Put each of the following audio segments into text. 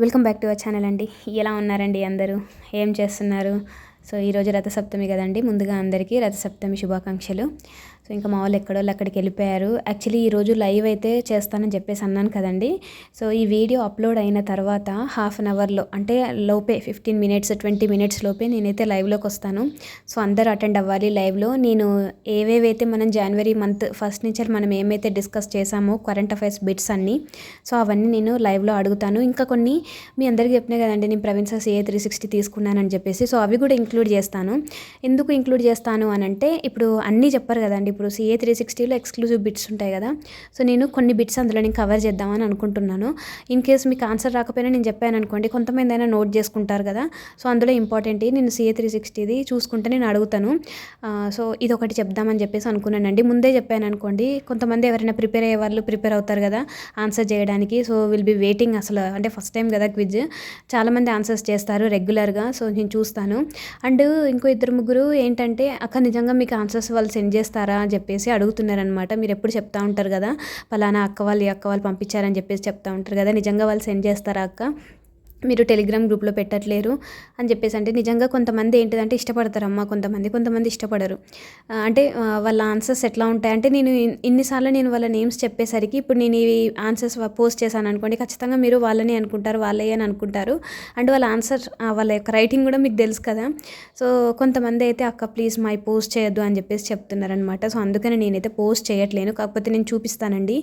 Welcome back to our channel అండి. ఎలా ఉన్నారండి అందరూ? ఏం చేస్తున్నారు? సో ఈరోజు రథసప్తమి కదండి. ముందుగా అందరికీ రథసప్తమి శుభాకాంక్షలు. సో ఇంకా మా వాళ్ళు ఎక్కడో అక్కడికి వెళ్ళిపోయారు. యాక్చువల్లీ ఈరోజు లైవ్ అయితే చేస్తానని చెప్పేసి అన్నాను కదండి. సో ఈ వీడియో అప్లోడ్ అయిన తర్వాత హాఫ్ అన్ అవర్లో అంటే లోపే ఫిఫ్టీన్ మినిట్స్ ట్వంటీ మినిట్స్ లోపే నేనైతే లైవ్లోకి వస్తాను. సో అందరూ అటెండ్ అవ్వాలి లైవ్లో నేను ఏవేవైతే మనం జనవరి మంత్ ఫస్ట్ నుంచి మనం ఏమైతే డిస్కస్ చేసామో కరెంట్ అఫైర్స్ బిట్స్ అన్నీ సో అవన్నీ నేను లైవ్లో అడుగుతాను. ఇంకా కొన్ని మీ అందరికీ చెప్పినా కదండి నేను Praveen sir CA three sixty తీసుకున్నానని చెప్పేసి సో అవి కూడా ఇంక్లూడ్ చేస్తాను. ఎందుకు ఇంక్లూడ్ చేస్తాను అని అంటే ఇప్పుడు అన్నీ చెప్పారు కదండి ఇప్పుడు సిఏ త్రీ సిక్స్టీలో ఎక్స్క్లూజివ్ బిట్స్ ఉంటాయి కదా. సో నేను కొన్ని బిట్స్ అందులో నేను కవర్ చేద్దామని అనుకుంటున్నాను. ఇన్ కేస్ మీకు ఆన్సర్ రాకపోయినా నేను చెప్పాను అనుకోండి కొంతమంది అయినా నోట్ చేసుకుంటారు కదా. సో అందులో ఇంపార్టెంట్ నేను సిఏ త్రీ సిక్స్టీది చూసుకుంటే నేను అడుగుతాను. సో ఇది ఒకటి చెప్దామని చెప్పేసి అనుకున్నానండి. ముందే చెప్పాను అనుకోండి కొంతమంది ఎవరైనా ప్రిపేర్ అయ్యే వాళ్ళు ప్రిపేర్ అవుతారు కదా ఆన్సర్ చేయడానికి. సో విల్ బి వెయిటింగ్ అసలు అంటే ఫస్ట్ టైం కదా క్విజ్. చాలామంది ఆన్సర్స్ చేస్తారు రెగ్యులర్గా సో నేను చూస్తాను. అండ్ ఇంకో ఇద్దరు ముగ్గురు ఏంటంటే అక్క నిజంగా మీకు ఆన్సర్స్ వాళ్ళు సెండ్ చేస్తారా? అని చెప్పేసి అడుగుతున్నారనమాట మీరు ఎప్పుడు చెప్తా ఉంటారు కదా పలానా అక్క వాళ్ళు ఈ అక్క వాళ్ళు పంపించారని చెప్పేసి చెప్తా ఉంటారు కదా నిజంగా వాళ్ళు సెండ్ చేస్తారా అక్క? మీరు టెలిగ్రామ్ గ్రూప్లో పెట్టట్లేరు అని చెప్పేసి అంటే నిజంగా కొంతమంది ఏంటిదంటే ఇష్టపడతారమ్మా కొంతమంది కొంతమంది ఇష్టపడరు. అంటే వాళ్ళ ఆన్సర్స్ ఎట్లా ఉంటాయి? అంటే నేను ఇన్నిసార్లు నేను వాళ్ళ నేమ్స్ చెప్పేసరికి ఇప్పుడు నేను ఈ ఆన్సర్స్ పోస్ట్ చేశాను అనుకోండి ఖచ్చితంగా మీరు వాళ్ళని అనుకుంటారు వాళ్ళే అని అనుకుంటారు. అండ్ వాళ్ళ ఆన్సర్ వాళ్ళ యొక్క రైటింగ్ కూడా మీకు తెలుసు కదా. సో కొంతమంది అయితే అక్క ప్లీజ్ మై పోస్ట్ చేయొద్దు అని చెప్పేసి చెప్తున్నారనమాట సో అందుకని నేనైతే పోస్ట్ చేయట్లేను. కాకపోతే నేను చూపిస్తానండి.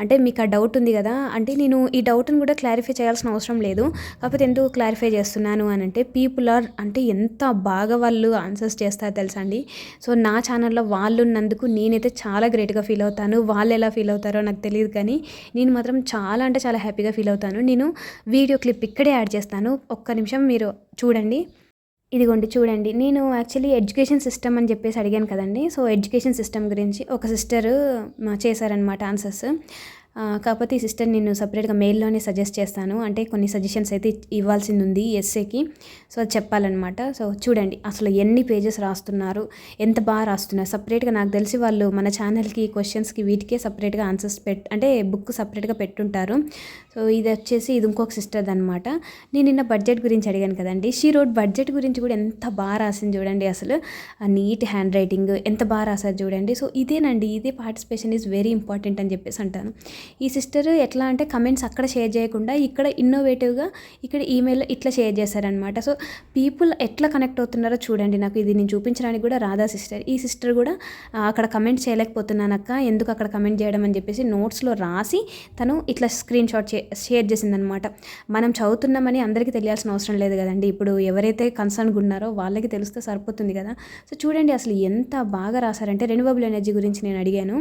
అంటే మీకు ఆ డౌట్ ఉంది కదా. అంటే నేను ఈ డౌట్ని కూడా క్లారిఫై చేయాల్సిన అవసరం లేదు. కాకపోతే ఎందుకు క్లారిఫై చేస్తున్నాను అని అంటే పీపుల్ ఆర్ అంటే ఎంత బాగా వాళ్ళు ఆన్సర్స్ చేస్తారో తెలుసా అండి సో నా ఛానల్లో వాళ్ళు ఉన్నందుకు నేనైతే చాలా గ్రేట్గా ఫీల్ అవుతాను. వాళ్ళు ఎలా ఫీల్ అవుతారో నాకు తెలియదు కానీ నేను మాత్రం చాలా అంటే చాలా హ్యాపీగా ఫీల్ అవుతాను. నేను వీడియో క్లిప్ ఇక్కడే యాడ్ చేస్తాను. ఒక్క నిమిషం మీరు చూడండి. ఇదిగోండి చూడండి. నేను యాక్చువల్లీ ఎడ్యుకేషన్ సిస్టమ్ అని చెప్పేసి అడిగాను కదండి. సో ఎడ్యుకేషన్ సిస్టమ్ గురించి ఒక సిస్టర్ చేశారనమాట ఆన్సర్స్ కాకపోతే ఈ సిస్టర్ నేను సపరేట్గా మెయిల్లోనే సజెస్ట్ చేస్తాను. అంటే కొన్ని సజెషన్స్ అయితే ఇవ్వాల్సింది ఉంది ఎస్ఏకి. సో అది చెప్పాలన్నమాట. సో చూడండి అసలు ఎన్ని పేజెస్ రాస్తున్నారు ఎంత బాగా రాస్తున్నారు. సపరేట్గా నాకు తెలిసి వాళ్ళు మన ఛానల్కి క్వశ్చన్స్కి వీటికే సపరేట్గా ఆన్సర్స్ పెట్ అంటే బుక్ సపరేట్గా పెట్టుంటారు. సో ఇది వచ్చేసి ఇది ఇంకొక సిస్టర్ అనమాట నేను నిన్న బడ్జెట్ గురించి అడిగాను కదండి. షీ రోడ్ బడ్జెట్ గురించి కూడా ఎంత బాగా రాసింది చూడండి అసలు. ఆ నీట్ హ్యాండ్ రైటింగ్ ఎంత బాగా రాశారు చూడండి. సో ఇదేనండి ఇదే పార్టిసిపేషన్ ఈజ్ వెరీ ఇంపార్టెంట్ అని చెప్పేసి అంటాను. ఈ సిస్టర్ ఎట్లా అంటే కమెంట్స్ అక్కడ షేర్ చేయకుండా ఇక్కడ ఇన్నోవేటివ్గా ఇక్కడ ఈమెయిల్ ఇట్లా షేర్ చేశారనమాట సో పీపుల్ ఎట్లా కనెక్ట్ అవుతున్నారో చూడండి నాకు. ఇది నేను చూపించడానికి కూడా రాధా సిస్టర్ ఈ సిస్టర్ కూడా అక్కడ కమెంట్ చేయలేకపోతున్నానక్క ఎందుకు అక్కడ కమెంట్ చేయడం అని చెప్పేసి నోట్స్లో రాసి తను ఇట్లా స్క్రీన్ షాట్ చే షేర్ చేసిందనమాట మనం చదువుతున్నామని అందరికీ తెలియాల్సిన అవసరం లేదు కదండి. ఇప్పుడు ఎవరైతే కన్సర్న్గా ఉన్నారో వాళ్ళకి తెలిస్తే సరిపోతుంది కదా. సో చూడండి అసలు ఎంత బాగా రాశారంటే రెన్యూవబుల్ ఎనర్జీ గురించి నేను అడిగాను.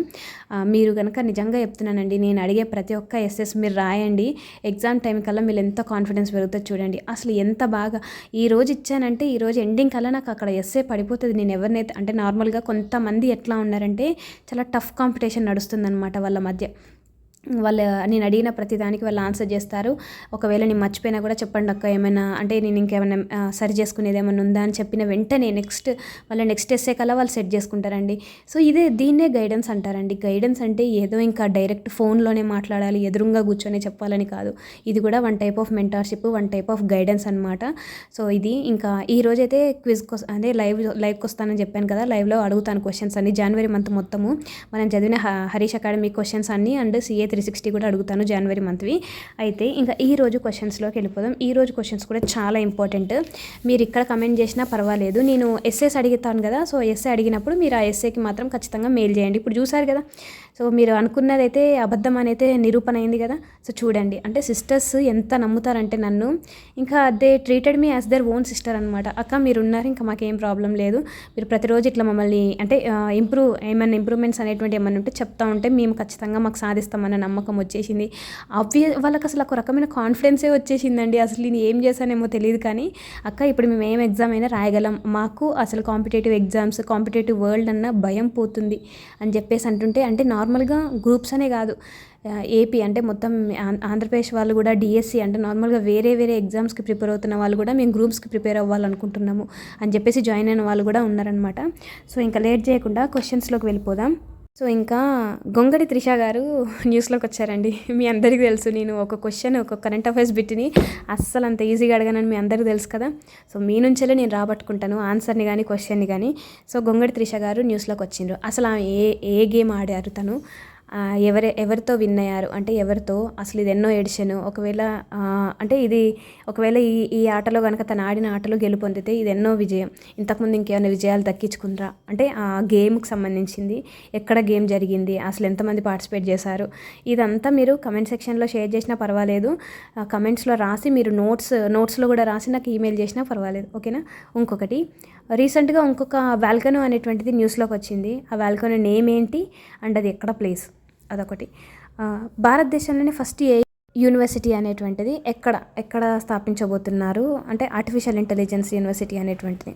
మీరు కనుక నిజంగా చెప్తున్నానండి నేను నేను అడిగే ప్రతి ఒక్క ఎస్ఎస్ మీరు రాయండి. ఎగ్జామ్ టైం కల్లా మీరు ఎంత కాన్ఫిడెన్స్ పెరుగుతుంది చూడండి. అసలు ఎంత బాగా ఈ రోజు ఇచ్చానంటే ఈ రోజు ఎండింగ్ కల్లా నాకు అక్కడ ఎస్ఏ పడిపోతుంది. నేను ఎవరినైతే అంటే నార్మల్గా కొంతమంది ఎట్లా ఉన్నారంటే చాలా టఫ్ కాంపిటీషన్ నడుస్తుందన్నమాట వాళ్ళ మధ్య. వాళ్ళు నేను అడిగిన ప్రతిదానికి వాళ్ళు ఆన్సర్ చేస్తారు. ఒకవేళ నేను మర్చిపోయినా కూడా చెప్పండి అక్క ఏమైనా అంటే నేను ఇంకేమైనా సరి చేసుకునేది ఏమైనా ఉందా అని చెప్పిన వెంటనే నెక్స్ట్ వాళ్ళ నెక్స్ట్ ఎస్ఏ కల్లా వాళ్ళు సెట్ చేసుకుంటారండి. సో ఇదే దీన్నే గైడెన్స్ అంటారండి. గైడెన్స్ అంటే ఏదో ఇంకా డైరెక్ట్ ఫోన్లోనే మాట్లాడాలి ఎదురుగా కూర్చొని చెప్పాలని కాదు. ఇది కూడా one type of mentorship one type of guidance అనమాట సో ఇది ఇంకా ఈ రోజైతే క్విజ్ కోసం అదే లైవ్ లైవ్కి వస్తానని చెప్పాను కదా లైవ్లో అడుగుతాను క్వశ్చన్స్ అన్ని. జనవరి మంత్ మొత్తము మనం చదివిన హ- హరీష్ అకాడమీ క్వశ్చన్స్ అన్నీ అండ్ సిఏ త్రీ సిక్స్టీ కూడా అడుగుతాను జనవరి మంత్వి. అయితే ఇంకా ఈ రోజు క్వశ్చన్స్లోకి వెళ్ళిపోదాం. ఈ రోజు క్వశ్చన్స్ కూడా చాలా ఇంపార్టెంట్. మీరు ఇక్కడ కమెంట్ చేసినా పర్వాలేదు. నేను ఎస్ఏస్ అడుగుతాను కదా సో ఎస్ఏ అడిగినప్పుడు మీరు ఆ ఎస్ఏకి మాత్రం ఖచ్చితంగా మెయిల్ చేయండి. ఇప్పుడు చూసారు కదా సో మీరు అనుకున్నదైతే అబద్ధం అనేది నిరూపణ అయింది కదా. సో చూడండి అంటే సిస్టర్స్ ఎంత నమ్ముతారంటే నన్ను. ఇంకా they treated me as their own sister అనమాట అక్క మీరు ఉన్నారు ఇంకా మాకేం ప్రాబ్లం లేదు. మీరు ప్రతిరోజు ఇట్లా మమ్మల్ని అంటే ఇంప్రూవ్ ఏమైనా ఇంప్రూవ్మెంట్స్ అనేటువంటి ఏమైనా ఉంటే చెప్తా ఉంటే మేము ఖచ్చితంగా మాకు సాధిస్తామని నమ్మకం వచ్చేసింది. అవి వాళ్ళకి అసలు ఒక రకమైన కాన్ఫిడెన్సే వచ్చేసిందండి. అసలు నేను ఏం చేశానేమో తెలియదు కానీ అక్క ఇప్పుడు మేము ఏం ఎగ్జామ్ అయినా రాయగలం. మాకు అసలు కాంపిటేటివ్ ఎగ్జామ్స్ కాంపిటేటివ్ వరల్డ్ అన్న భయం పోతుంది అని చెప్పేసి అంటుంటే అంటే నార్మల్గా గ్రూప్స్ అనే కాదు. ఏపీ అంటే మొత్తం ఆం- ఆంధ్రప్రదేశ్ వాళ్ళు కూడా డిఎస్సి అంటే నార్మల్గా వేరే వేరే ఎగ్జామ్స్కి ప్రిపేర్ అవుతున్న వాళ్ళు కూడా మేము గ్రూప్స్కి ప్రిపేర్ అవ్వాలనుకుంటున్నాము అని చెప్పేసి జాయిన్ అయిన వాళ్ళు కూడా ఉన్నారనమాట సో ఇంకా లేట్ చేయకుండా క్వశ్చన్స్లోకి వెళ్ళిపోదాం. సో ఇంకా గొంగడి త్రిష గారు న్యూస్లోకి వచ్చారండి. మీ అందరికీ తెలుసు నేను ఒక క్వశ్చన్ ఒక కరెంట్ అఫైర్స్ బిట్టిని అస్సలు అంత ఈజీగా అడగానని మీ అందరికీ తెలుసు కదా. సో మీ నుంచేలే నేను రాబట్టుకుంటాను ఆన్సర్ని కానీ క్వశ్చన్ని కానీ సో గొంగడి త్రిష గారు న్యూస్లోకి వచ్చిండ్రు. అసలు ఆమె ఏ ఏ గేమ్ ఆడారు తను? ఎవరి ఎవరితో విన్ అయ్యారు? అంటే ఎవరితో? అసలు ఇది ఎన్నో ఎడిషన్ ఒకవేళ అంటే ఇది ఒకవేళ ఈ ఈ ఆటలో కనుక తను ఆడిన ఆటలో గెలుపొందితే ఇది ఎన్నో విజయం. ఇంతకుముందు ఇంకేమైనా విజయాలు దక్కించుకుందా అంటే ఆ గేమ్కి సంబంధించింది. ఎక్కడ గేమ్ జరిగింది? అసలు ఎంతమంది పార్టిసిపేట్ చేశారు? ఇదంతా మీరు కమెంట్ సెక్షన్లో షేర్ చేసినా పర్వాలేదు. కమెంట్స్లో రాసి మీరు నోట్స్ నోట్స్లో కూడా రాసి నాకు ఈమెయిల్ చేసినా పర్వాలేదు. ఓకేనా? ఇంకొకటి. రీసెంట్గా ఇంకొక వాల్కనో అనేటువంటిది న్యూస్లోకి వచ్చింది. ఆ వాల్కనో నేమ్ ఏంటి? అండ్ అది ఎక్కడ ప్లేస్? అదొకటి. భారతదేశంలోనే ఫస్ట్ ఏ యూనివర్సిటీ అనేటువంటిది ఎక్కడ ఎక్కడ స్థాపించబోతున్నారు? అంటే ఆర్టిఫిషియల్ ఇంటెలిజెన్స్ యూనివర్సిటీ అనేటువంటిది.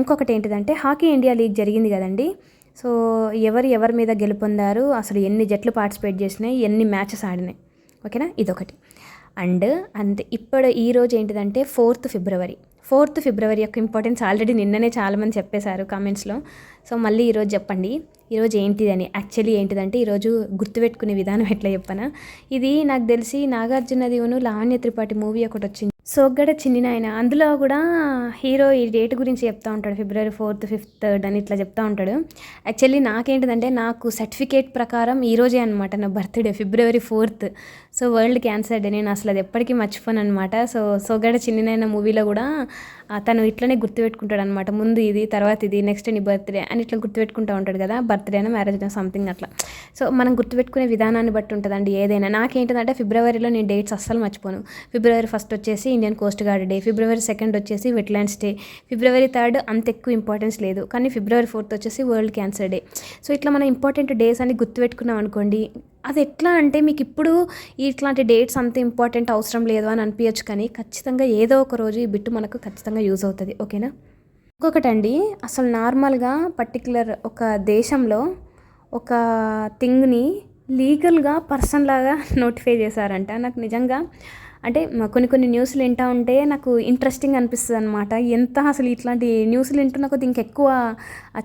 ఇంకొకటి ఏంటిదంటే హాకీ ఇండియా లీగ్ జరిగింది కదండి. సో ఎవరు ఎవరి మీద గెలుపొందారు? అసలు ఎన్ని జట్లు పార్టిసిపేట్ చేసినాయి? ఎన్ని మ్యాచెస్ ఆడినాయి? ఓకేనా? ఇదొకటి. అండ్ అంతే ఇప్పుడు ఈ రోజు ఏంటిదంటే ఫోర్త్ ఫిబ్రవరి. ఫోర్త్ ఫిబ్రవరి యొక్క ఇంపార్టెన్స్ ఆల్రెడీ నిన్ననే చాలామంది చెప్పేశారు కామెంట్స్లో. సో మళ్ళీ ఈరోజు చెప్పండి. ఈరోజు ఏంటిదని? యాక్చువల్లీ ఏంటిదంటే ఈరోజు గుర్తుపెట్టుకునే విధానం ఎట్లా చెప్పనా? ఇది నాకు తెలిసి నాగార్జునది ఉను లావణ్య త్రిపాఠి మూవీ ఒకటి వచ్చింది. సోగ్గడ చిన్ని నాయన. అందులో కూడా హీరో ఈ డేట్ గురించి చెప్తా ఉంటాడు. ఫిబ్రవరి ఫోర్త్ ఫిఫ్త్ థర్డ్ అని ఇట్లా చెప్తా ఉంటాడు. యాక్చువల్లీ నాకేంటిదంటే నాకు సర్టిఫికేట్ ప్రకారం ఈరోజే అనమాట నా birthday February fourth. So world cancer day. నేను అసలు అది ఎప్పటికీ మర్చిపోను అనమాట సో సోగడ నాయన మూవీలో కూడా తను ఇట్లనే గుర్తుపెట్టుకుంటాడు అనమాట ముందు ఇది తర్వాత ఇది నెక్స్ట్ నీ బర్త్డే అని ఇట్లా గుర్తుపెట్టుకుంటూ ఉంటాడు కదా. బర్త్డే అయినా మ్యారేజ్ అయినా సంథింగ్ అట్లా. సో మనం గుర్తుపెట్టుకునే విధానాన్ని బట్టి ఉంటుందండి ఏదైనా. నాకేంటంటే ఫిబ్రవరిలో నేను డేట్స్ అస్సలు మర్చిపోను. ఫిబ్రవరి ఫస్ట్ వచ్చేసి Indian coast guard day February second వచ్చేసి వెట్లాండ్స్ డే. ఫిబ్రవరి థర్డ్ అంత ఎక్కువ ఇంపార్టెన్స్ లేదు కానీ ఫిబ్రవరి ఫోర్త్ వచ్చేసి వరల్డ్ క్యాన్సర్ డే. సో ఇట్లా మనం ఇంపార్టెంట్ డేస్ అని గుర్తుపెట్టుకున్నాం అనుకోండి అది ఎట్లా అంటే మీకు ఇప్పుడు ఇట్లాంటి డేట్స్ అంత ఇంపార్టెంట్ అవసరం లేదు అని అనిపించచ్చు కానీ ఖచ్చితంగా ఏదో ఒక రోజు ఈ బిట్టు మనకు ఖచ్చితంగా యూజ్ అవుతుంది ఓకేనా? ఇంకొకటండి అసలు నార్మల్గా పర్టికులర్ ఒక దేశంలో ఒక థింగ్ని లీగల్గా పర్సన్ లాగా నోటిఫై చేశారంట. నాకు నిజంగా అంటే కొన్ని కొన్ని న్యూస్లు వింటా ఉంటే నాకు ఇంట్రెస్టింగ్ అనిపిస్తుంది అనమాట ఎంత అసలు ఇట్లాంటి న్యూస్లు వింటున్న కొద్ది ఇంకెక్కువ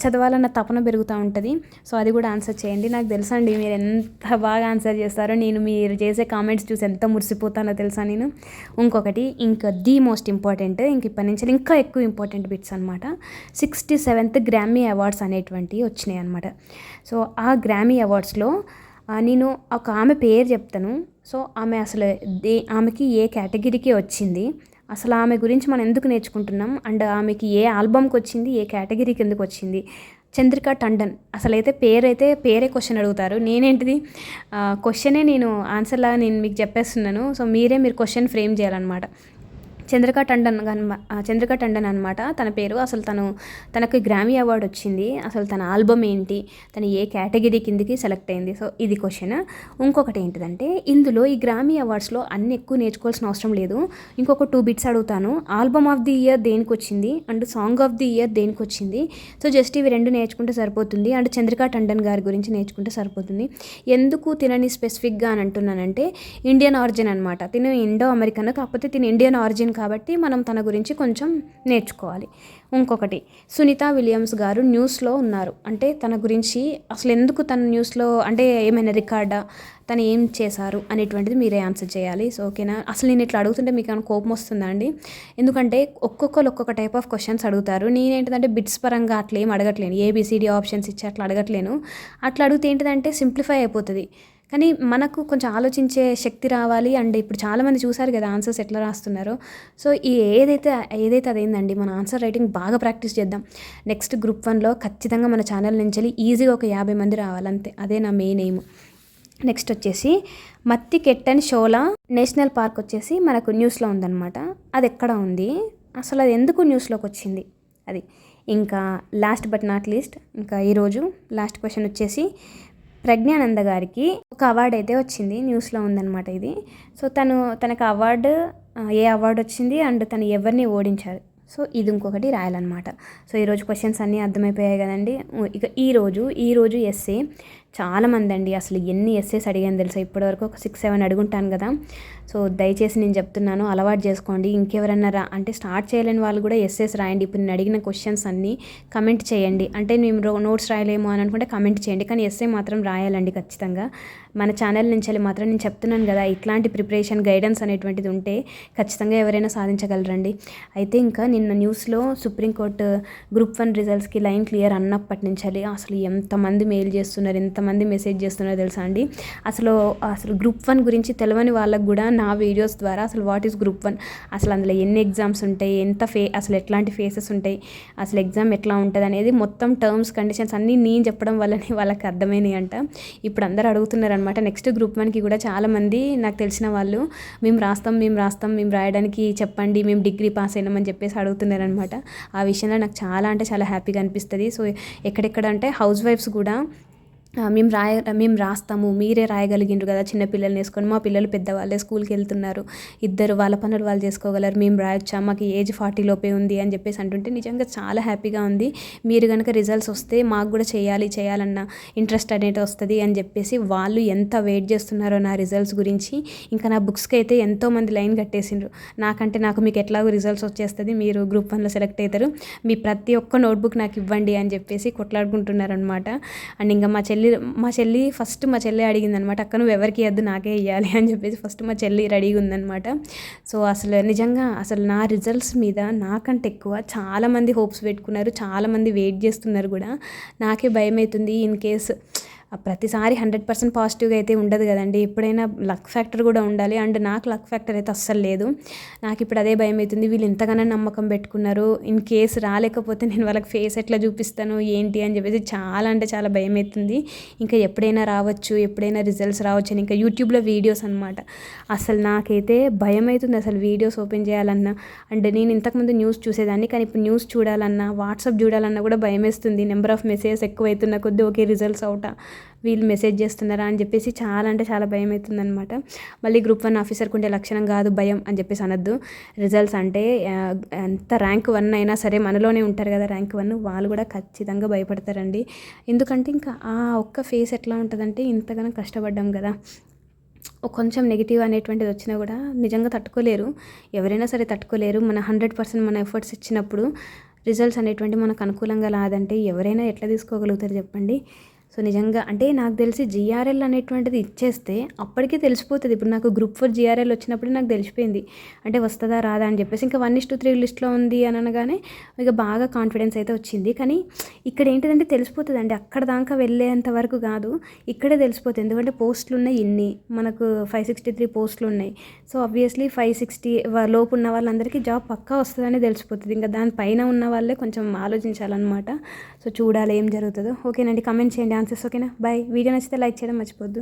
చదవాలన్న తపన పెరుగుతూ ఉంటుంది. సో అది కూడా ఆన్సర్ చేయండి. నాకు తెలుసా అండి మీరు ఎంత బాగా ఆన్సర్ చేస్తారో. నేను మీరు చేసే కామెంట్స్ చూసి ఎంత మురిసిపోతానో తెలుసా నేను. ఇంకొకటి ఇంకా ది మోస్ట్ ఇంపార్టెంట్ ఇంక ఇప్పటి నుంచి ఇంకా ఎక్కువ ఇంపార్టెంట్ బిట్స్ అనమాట సిక్స్టీ సెవెంత్ గ్రామీ అవార్డ్స్ అనేటువంటివి వచ్చినాయి అనమాట సో ఆ గ్రామీ అవార్డ్స్లో నేను ఒక ఆమె పేరు చెప్తాను. సో ఆమె అసలు దే ఆమెకి ఏ కేటగిరీకి వచ్చింది? అసలు ఆమె గురించి మనం ఎందుకు నేర్చుకుంటున్నాం? అండ్ ఆమెకి ఏ ఆల్బమ్కి వచ్చింది? ఏ కేటగిరీకి ఎందుకు వచ్చింది? చంద్రిక టండన్ అసలు అయితే పేరైతే పేరే క్వశ్చన్ అడుగుతారు. నేనేంటిది? క్వశ్చనే నేను ఆన్సర్లా నేను మీకు చెప్పేస్తున్నాను. సో మీరే మీరు క్వశ్చన్ ఫ్రేమ్ చేయాలన్నమాట. చంద్రికా టండన్ చంద్రికా టండన్ అనమాట తన పేరు అసలు తను తనకి గ్రామీ అవార్డు వచ్చింది. అసలు తన ఆల్బమ్ ఏంటి తను ఏ కేటగిరీ కిందికి సెలెక్ట్ అయింది. సో ఇది క్వశ్చన్. ఇంకొకటి ఏంటిదంటే ఇందులో ఈ గ్రామీ అవార్డ్స్లో అన్ని ఎక్కువ నేర్చుకోవాల్సిన అవసరం లేదు. ఇంకొక టూ బిట్స్ అడుగుతాను. ఆల్బమ్ ఆఫ్ ది ఇయర్ దేనికి వచ్చింది and song of the year దేనికి వచ్చింది? సో జస్ట్ ఇవి రెండు నేర్చుకుంటే సరిపోతుంది. అండ్ చంద్రికా టండన్ గారి గురించి నేర్చుకుంటే సరిపోతుంది. ఎందుకు తినని స్పెసిఫిక్గా అని అంటున్నానంటే ఇండియన్ ఆరిజిన్ అనమాట తిను ఇండో అమెరికన్ కాకపోతే తిను ఇండియన్ ఆరిజిన్ కాబట్టి మనం తన గురించి కొంచెం నేర్చుకోవాలి. ఇంకొకటి సునీత విలియమ్స్ గారు న్యూస్లో ఉన్నారు. అంటే తన గురించి అసలు ఎందుకు తన న్యూస్లో అంటే ఏమైనా రికార్డా తను ఏం చేశారు అనేటువంటిది మీరే ఆన్సర్ చేయాలి. సో ఓకేనా? అసలు నేను ఇట్లా అడుగుతుంటే మీకు ఏమైనా కోపం వస్తుందా అండి? ఎందుకంటే ఒక్కొక్కరు ఒక్కొక్క టైప్ ఆఫ్ క్వశ్చన్స్ అడుగుతారు. నేనేంటిదంటే బిట్స్ పరంగా అట్లా ఏం అడగట్లేను ఏబిసిడి ఆప్షన్స్ ఇచ్చి అట్లా అడగట్లేను. అట్లా అడిగితే ఏంటిదంటే సింప్లిఫై అయిపోతుంది. కానీ మనకు కొంచెం ఆలోచించే శక్తి రావాలి. అండ్ ఇప్పుడు చాలామంది చూసారు కదా ఆన్సర్స్ ఎట్లా రాస్తున్నారో. సో ఈ ఏదైతే ఏదైతే అదేందండి మన ఆన్సర్ రైటింగ్ బాగా ప్రాక్టీస్ చేద్దాం. నెక్స్ట్ గ్రూప్ వన్లో ఖచ్చితంగా మన ఛానల్ నుంచి వెళ్ళి ఈజీగా ఒక యాభై మంది రావాలంతే. అదే నా మెయిన్ ఎయిమ్. నెక్స్ట్ వచ్చేసి మత్తి కెట్టన్ షోలా నేషనల్ పార్క్ వచ్చేసి మనకు న్యూస్లో ఉందన్నమాట. అది ఎక్కడ ఉంది? అసలు అది ఎందుకు న్యూస్లోకి వచ్చింది? అది. ఇంకా లాస్ట్ బట్ నాట్ లీస్ట్ ఇంకా ఈరోజు లాస్ట్ క్వశ్చన్ వచ్చేసి ప్రజ్ఞానంద గారికి ఒక అవార్డు అయితే వచ్చింది న్యూస్లో ఉందన్నమాట ఇది. సో తను తనకు అవార్డు ఏ అవార్డు వచ్చింది అండ్ తను ఎవరిని ఓడించారు? సో ఇది ఇంకొకటి రాయాలన్నమాట. సో ఈరోజు క్వశ్చన్స్ అన్నీ అర్థమైపోయాయి కదండి. ఇక ఈరోజు ఈరోజు ఎస్ఏ చాలామంది అండి అసలు ఎన్ని ఎస్సెస్ అడిగాను తెలుసా? ఇప్పటివరకు ఒక సిక్స్ సెవెన్ అడుగుంటాను కదా. సో దయచేసి నేను చెప్తున్నాను అలవాటు చేసుకోండి. ఇంకెవరన్నా రా అంటే స్టార్ట్ చేయలేని వాళ్ళు కూడా ఎస్ఎస్ రాయండి. ఇప్పుడు నేను అడిగిన క్వశ్చన్స్ అన్నీ కమెంట్ చేయండి. అంటే మేము నోట్స్ రాయలేము అని అనుకుంటే కమెంట్ చేయండి. కానీ ఎస్ఏ మాత్రం రాయాలండి ఖచ్చితంగా. మన ఛానల్ నుంచి మాత్రం నేను చెప్తున్నాను కదా ఇట్లాంటి ప్రిపరేషన్ గైడెన్స్ అనేటువంటిది ఉంటే ఖచ్చితంగా ఎవరైనా సాధించగలరండి. అయితే ఇంకా నిన్న న్యూస్లో సుప్రీంకోర్టు గ్రూప్ వన్ రిజల్ట్స్కి లైన్ క్లియర్ అన్నప్పటి నుంచి అసలు ఎంతమంది మెయిల్ చేస్తున్నారు ఎంతమంది మెసేజ్ చేస్తున్నారో తెలుసా అండి? అసలు అసలు గ్రూప్ వన్ గురించి తెలియని వాళ్ళకు కూడా నా వీడియోస్ ద్వారా అసలు వాట్ ఈస్ గ్రూప్ వన్ అసలు అందులో ఎన్ని ఎగ్జామ్స్ ఉంటాయి ఎంత ఫే అసలు ఎట్లాంటి ఫేసెస్ ఉంటాయి అసలు ఎగ్జామ్ ఎట్లా ఉంటుంది అనేది మొత్తం టర్మ్స్ కండిషన్స్ అన్నీ నేను చెప్పడం వల్లనే వాళ్ళకి అర్థమైనాయి అంట ఇప్పుడు అందరూ అడుగుతున్నారు అనమాట నెక్స్ట్ గ్రూప్ వన్కి కూడా చాలామంది నాకు తెలిసిన వాళ్ళు మేము రాస్తాం మేము రాస్తాం మేము రాయడానికి చెప్పండి మేము డిగ్రీ పాస్ అయినామని చెప్పేసి అడుగుతున్నారనమాట ఆ విషయంలో నాకు చాలా అంటే చాలా హ్యాపీగా అనిపిస్తుంది. సో ఎక్కడెక్కడ అంటే హౌస్ వైఫ్స్ కూడా మేము రాయ మేము రాస్తాము మీరే రాయగలిగిండ్రు కదా చిన్న పిల్లల్ని వేసుకొని. మా పిల్లలు పెద్దవాళ్ళే స్కూల్కి వెళ్తున్నారు. ఇద్దరు వాళ్ళ పనులు వాళ్ళు చేసుకోగలరు. మేము రాయొచ్చా? మాకు ఏజ్ ఫార్టీ లోపే ఉంది అని చెప్పేసి అంటుంటే నిజంగా చాలా హ్యాపీగా ఉంది. మీరు కనుక రిజల్ట్స్ వస్తే మాకు కూడా చేయాలి చేయాలన్న ఇంట్రెస్ట్ అనేది వస్తుంది అని చెప్పేసి వాళ్ళు ఎంత వెయిట్ చేస్తున్నారో నా రిజల్ట్స్ గురించి. ఇంకా నా బుక్స్కి అయితే ఎంతోమంది లైన్ కట్టేసిండ్రు. నాకంటే నాకు మీకు ఎట్లాగో రిజల్ట్స్ వచ్చేస్తుంది. మీరు గ్రూప్ వన్లో సెలెక్ట్ అవుతారు. మీ ప్రతి ఒక్క నోట్బుక్ నాకు ఇవ్వండి అని చెప్పేసి కొట్లాడుకుంటున్నారనమాట అండ్ ఇంకా మా చెల్లి చెల్లి మా చెల్లి ఫస్ట్ మా చెల్లి అడిగింది అనమాట అక్క నువ్వు ఎవరికి వద్దు నాకే ఇవ్వాలి అని చెప్పేసి ఫస్ట్ మా చెల్లి రెడీగా ఉందనమాట. సో అసలు నిజంగా అసలు నా రిజల్ట్స్ మీద నాకంటే ఎక్కువ చాలామంది హోప్స్ పెట్టుకున్నారు చాలామంది వెయిట్ చేస్తున్నారు కూడా. నాకే భయం అవుతుంది ఇన్ కేస్ ప్రతిసారి హండ్రెడ్ పర్సెంట్ పాజిటివ్గా అయితే ఉండదు కదండి. ఎప్పుడైనా లక్ ఫ్యాక్టర్ కూడా ఉండాలి. అండ్ నాకు లక్ ఫ్యాక్టర్ అయితే అస్సలు లేదు. నాకు ఇప్పుడు అదే భయం అవుతుంది. వీళ్ళు ఎంతగానో నమ్మకం పెట్టుకున్నారు. ఇన్ కేసు రాలేకపోతే నేను వాళ్ళకి ఫేస్ ఎట్లా చూపిస్తాను? ఏంటి? అని చెప్పేసి చాలా అంటే చాలా భయం అవుతుంది. ఇంకా ఎప్పుడైనా రావచ్చు. ఎప్పుడైనా రిజల్ట్స్ రావచ్చు అని ఇంకా యూట్యూబ్లో వీడియోస్ అనమాట అసలు నాకైతే భయం అవుతుంది అసలు వీడియోస్ ఓపెన్ చేయాలన్నా. అండ్ నేను ఇంతకుముందు న్యూస్ చూసేదాన్ని. కానీ ఇప్పుడు న్యూస్ చూడాలన్నా వాట్సాప్ చూడాలన్నా కూడా భయం వేస్తుంది. నెంబర్ ఆఫ్ మెసేజెస్ ఎక్కువ అవుతున్న కొద్దీ ఓకే రిజల్ట్స్ అవుతా. వీళ్ళు మెసేజ్ చేస్తున్నారా అని చెప్పేసి చాలా అంటే చాలా భయం అవుతుంది అనమాట మళ్ళీ గ్రూప్ వన్ ఆఫీసర్కి ఉండే లక్షణం కాదు భయం అని చెప్పేసి అనొద్దు. రిజల్ట్స్ అంటే ఎంత ర్యాంక్ వన్ అయినా సరే మనలోనే ఉంటారు కదా ర్యాంక్ వన్ వాళ్ళు కూడా ఖచ్చితంగా భయపడతారండి. ఎందుకంటే ఇంకా ఆ ఒక్క ఫేస్ ఎట్లా ఉంటుందంటే ఇంతగానో కష్టపడ్డాం కదా. కొంచెం నెగిటివ్ అనేటువంటిది వచ్చినా కూడా నిజంగా తట్టుకోలేరు. ఎవరైనా సరే తట్టుకోలేరు. మన హండ్రెడ్ పర్సెంట్ మన ఎఫర్ట్స్ ఇచ్చినప్పుడు రిజల్ట్స్ అనేటువంటి మనకు అనుకూలంగా రాదంటే ఎవరైనా ఎట్లా తీసుకోగలుగుతారు చెప్పండి? సో నిజంగా అంటే నాకు తెలిసి జిఆర్ఎల్ అనేటువంటిది ఇచ్చేస్తే అప్పటికే తెలిసిపోతుంది. ఇప్పుడు నాకు గ్రూప్ ఫోర్ జిఆర్ఎల్ వచ్చినప్పుడు నాకు తెలిసిపోయింది. అంటే వస్తుందా రాదా అని చెప్పేసి ఇంకా వన్ ఇస్ టూ త్రీ లిస్ట్లో ఉంది అని అనగానే ఇక బాగా కాన్ఫిడెన్స్ అయితే వచ్చింది. కానీ ఇక్కడ ఏంటిదంటే తెలిసిపోతుంది అండి. అక్కడ దాకా వెళ్ళేంత వరకు కాదు ఇక్కడే తెలిసిపోతుంది. ఎందుకంటే పోస్టులు ఉన్నాయి ఇన్ని. మనకు ఫైవ్ సిక్స్టీ త్రీ పోస్టులు ఉన్నాయి. సో ఆబ్వియస్లీ ఫైవ్ సిక్స్టీ లోపు ఉన్న వాళ్ళందరికీ జాబ్ పక్కా వస్తుందని తెలిసిపోతుంది. ఇంకా దానిపైన ఉన్న వాళ్ళే కొంచెం ఆలోచించాలన్నమాట. సో చూడాలి ఏం జరుగుతుందో. ఓకేనండి కమెంట్ చేయండి. ఆన్సర్స్ ఓకేనా? బాయ్. వీడియో నచ్చితే లైక్ చేయడం మర్చిపోద్దు.